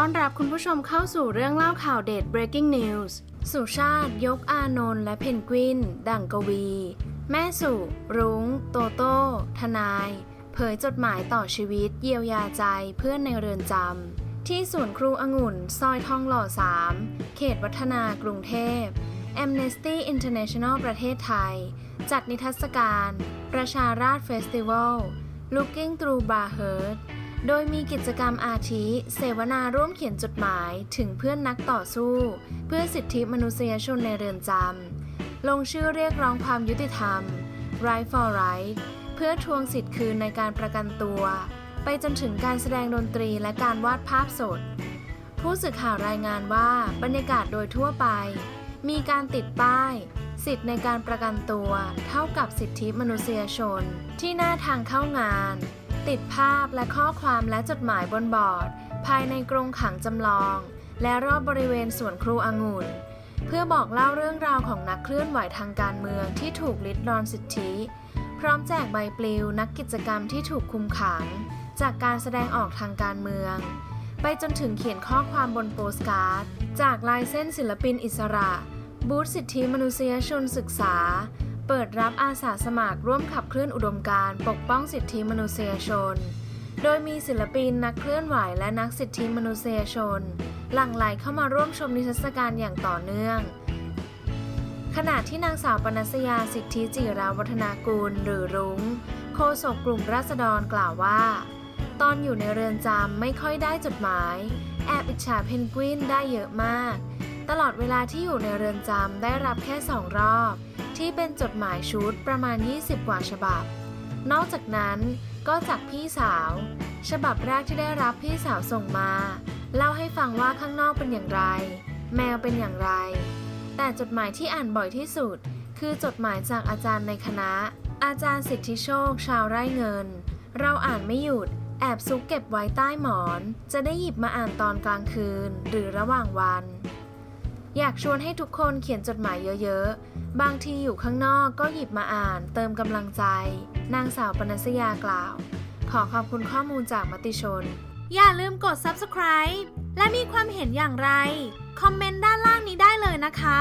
ต้อนรับคุณผู้ชมเข้าสู่เรื่องเล่าข่าวเด็ด breaking news สุชาติ ยกอานนท์และเพนกวิน ดั่งกวี แม่สุ รุง้ง โตโต้ ทนาย เผยจดหมายต่อชีวิต เยียวยาใจเพื่อนในเรือนจำ ที่ศูนครูองุ่น ซอยทองหล่อ 3 เขตวัฒนากรุงเทพ Amnesty International ประเทศไทย จัดนิทรรศการ ประชาราษฎร์เฟสติวัล Looking Through Barheart โดยมีกิจกรรมอาทิ เสวนาร่วมเขียนจดหมายถึงเพื่อนนักต่อสู้ เพื่อสิทธิมนุษยชนในเรือนจำ ลงชื่อเรียกร้องความยุติธรรม Right for Right เพื่อทวงสิทธิ์คืนในการประกันตัว ไปจนถึงการแสดงดนตรีและการวาดภาพสด ผู้สื่อข่าวรายงานว่าบรรยากาศโดยทั่วไป มีการติดป้าย สิทธิ์ในการประกันตัว เท่ากับสิทธิมนุษยชน ที่หน้าทางเข้างาน ติดภาพและข้อความและจดหมายบนบอร์ด ภายในกรงขังจำลอง และรอบบริเวณสวนครูองุ่น เพื่อบอกเล่าเรื่องราวของนักเคลื่อนไหวทางการเมืองที่ถูกลิดรอนสิทธิ พร้อมแจกใบปลิวนักกิจกรรมที่ถูกคุมขัง จากการแสดงออกทางการเมือง ไปจนถึงเขียนข้อความบนโปสการ์ด จากลายเส้นศิลปินอิสระ บูธสิทธิมนุษยชนศึกษา เปิดรับอาสาสมัครร่วมขับเคลื่อนอุดมการปกป้องสิทธิมนุษยชน โดยมีศิลปินนักเคลื่อนไหวและนักสิทธิมนุษยชน หลั่งไหลเข้ามาร่วมชมนิทรรศการอย่างต่อเนื่อง ขณะที่นางสาวปนัสยาสิทธิจิราวัฒนากุลหรือรุง้งโฆษกกลุ่มราษฎรกล่าวว่า ตอนอยู่ในเรือนจำไม่ค่อยได้จดหมาย แอบอิจฉาเพนกวินได้เยอะมาก ตลอดเวลาที่อยู่ในเรือนจำได้รับแค่สองรอบ ที่เป็นจดหมายชุดประมาณ 20 กว่าฉบับ นอกจากนั้นก็จากพี่สาว ฉบับแรกที่ได้รับพี่สาวส่งมา เล่าให้ฟังว่าข้างนอกเป็นอย่างไร แมวเป็นอย่างไร แต่จดหมายที่อ่านบ่อยที่สุด คือจดหมายจากอาจารย์ในคณะ อาจารย์สิทธิโชค ชาวไร่เงิน เราอ่านไม่หยุด แอบซุกเก็บไว้ใต้หมอน จะได้หยิบมาอ่านตอนกลางคืน หรือระหว่างวัน อยากชวนให้ทุกคนเขียนจดหมายเยอะๆ บางทีอยู่ข้างนอกก็หยิบมาอ่าน เติมกำลังใจ นางสาวปนัสยากล่าว ขอขอบคุณข้อมูลจากมติชน อย่าลืมกด subscribe และมีความเห็นอย่างไร คอมเมนต์ด้านล่างนี้ได้เลยนะคะ